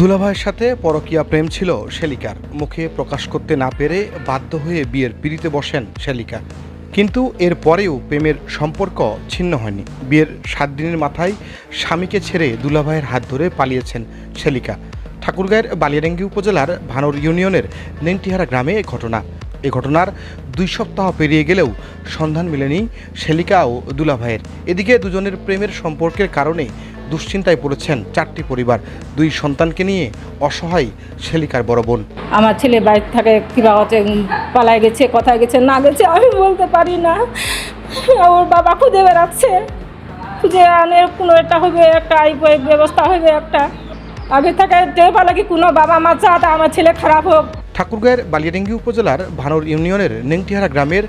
দুলাভাইয়ের সাথে পরকীয়া প্রেম ছিল শেলিকার। মুখে প্রকাশ করতে না পেরে বাধ্য হয়ে বিয়ের পিড়িতে বসেন শেলিকা। কিন্তু এর পরেও প্রেমের সম্পর্ক ছিন্ন হয়নি। বিয়ের সাত দিনের মাথায় স্বামীকে ছেড়ে দুলাভাইয়ের হাত ধরে পালিয়েছেন শেলিকা। ঠাকুরগাঁয়ের বালিয়াডাঙ্গি উপজেলার ভানোর ইউনিয়নের নেংটিহারা গ্রামে এ ঘটনা। এ ঘটনার দুই সপ্তাহ পেরিয়ে গেলেও সন্ধান মেলেনি শেলিকা ও দুলাভাইয়ের। এদিকে দুজনের প্রেমের সম্পর্কের কারণে দুশ্চিন্তায় পড়েছেন চারটি পরিবার, দুই সন্তানকে নিয়ে অসহায় শেলিকার বড় বোন। আমার ছেলে বাইরে থাকে হচ্ছে পালায় গেছে, কোথায় গেছে, না গেছে, আমি বলতে পারি না। ওর বাবা খুঁজে বেড়াচ্ছে। খুঁজে আনে, কোনো একটা হবে একটা আইব ব্যবস্থা হবে একটা। আগে থেকে টের পালা কি, কোনো বাবা মা চাঁদ আমার ছেলে খারাপ হোক। ঠাকুরগাঁয়ের বালিয়াডাঙ্গি উপজেলার ভানোর ইউনিয়নের নেংটিহারা গ্রামের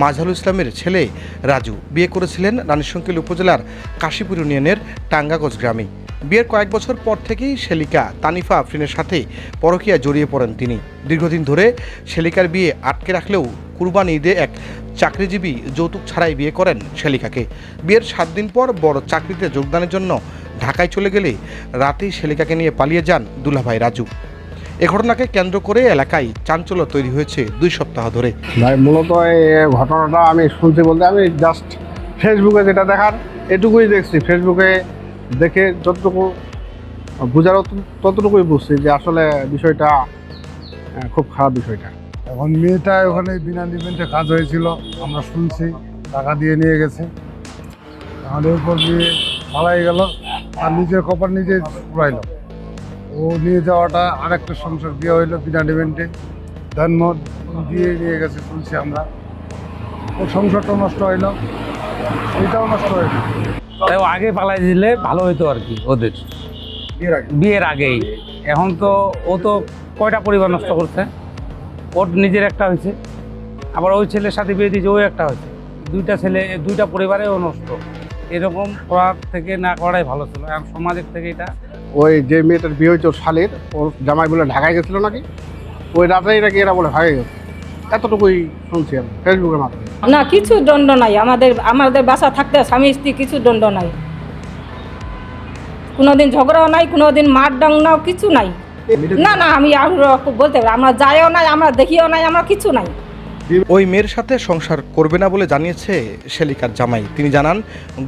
মাঝারুল ইসলামের ছেলে রাজু। বিয়ে করেছিলেন রানীশঙ্কিল উপজেলার কাশীপুর ইউনিয়নের টাঙ্গাগজ গ্রামে। বিয়ের কয়েক বছর পর থেকেই শেলিকা তানিফা, আফরিনের সাথে পরকীয়া জড়িয়ে পড়েন তিনি। দীর্ঘদিন ধরে শেলিকার বিয়ে আটকে রাখলেও কুরবানি ঈদে এক চাকরিজীবী যৌতুক ছাড়াই বিয়ে করেন শেলিকাকে বিয়ের সাত দিন পর বড় চাকরিতে যোগদানের জন্য ঢাকায় চলে গেলে রাতেই শেলিকাকে নিয়ে পালিয়ে যান দুলাভাই রাজু। এ ঘটনাকে কেন্দ্র করে এলাকায় চাঞ্চল্য তৈরি হয়েছে দুই সপ্তাহ ধরে। ভাই মূলত এই ঘটনাটা আমি শুনছি বলতে আমি জাস্ট ফেসবুকে যেটা দেখার এটুকুই দেখছি। ফেসবুকে দেখে যতটুকু বোঝার ততটুকুই বুঝছি যে আসলে বিষয়টা খুব খারাপ বিষয়টা। এখন মেয়েটা ওখানে বিনা নিবেন্টে কাজ হয়েছিল আমরা শুনছি টাকা দিয়ে নিয়ে গেছে। তাহলে উপর দিয়ে পালাই গেল আর নিজের কপার নিজে পুরাইলো ও নিয়ে যাওয়াটা আরেকটা সংসার বিয়ে হইল বিনা নিবেন্টে ধর্ম দিয়ে নিয়ে গেছে শুনছি আমরা। ওর সংসারটা নষ্ট হইল এটাও নষ্ট হইল। তাই আগে পালাই দিলে ভালো হতো আর কি ওদের। বিয়ের আগেই। এখন তো ও তো কয়টা পরিবার নষ্ট করছে? ওর নিজের একটা হয়েছে আবার ওই ছেলের সাথে বিয়ে দিয়েছে ওই একটা হয়েছে। দুইটা ছেলে দুইটা পরিবারেও নষ্ট। এরকম করার থেকে না করাই ভালো ছিল। এখন সমাজের থেকে এটা ওই যে মেয়েটার বিয়ে হয়েছে ওর শালির ওর জামাই বলে ঢাকায় গেছিল নাকি? ওই রাতেই নাকি এরা বলে ভাগে গেছে। এতটুকুই শুনছি আমি ফেসবুকের মাধ্যমে। না কিছু দণ্ড নাই। আমাদের আমাদের বাসা থাকতে স্বামী স্ত্রী কিছু দণ্ড নাই। কোনোদিন ঝগড়াও নাই কোনোদিন মার ডাং নাও কিছু নাই। না না আমি আর বলতে পারি আমরা যাইও নাই আমরা দেখিও নাই আমরা কিছু নাই। ওই মেয়ের সাথে সংসার করবে না বলে জানিয়েছে শেলিকার জামাই। তিনি জানান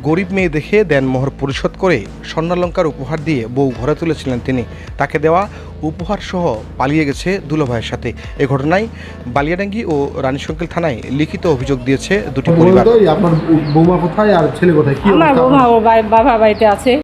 গরিব মেয়ে দেখে দেন মোহর পরিশোধ করে স্বর্ণালঙ্কার উপহার দিয়ে বউ ঘরে তুলেছিলেন তিনি। তাকে দেওয়া উপহার সহ পালিয়ে গেছে দুলোভাইয়ের সাথে। এ ঘটনায় বালিয়াডাঙ্গি ও রানীশঙ্কিল থানায় লিখিত অভিযোগ দিয়েছে দুটি পরিবার। আপনার বৌমা কোথায় আর ছেলে কোথায়? কি আমার বৌমা বাবা বাড়িতে আছে।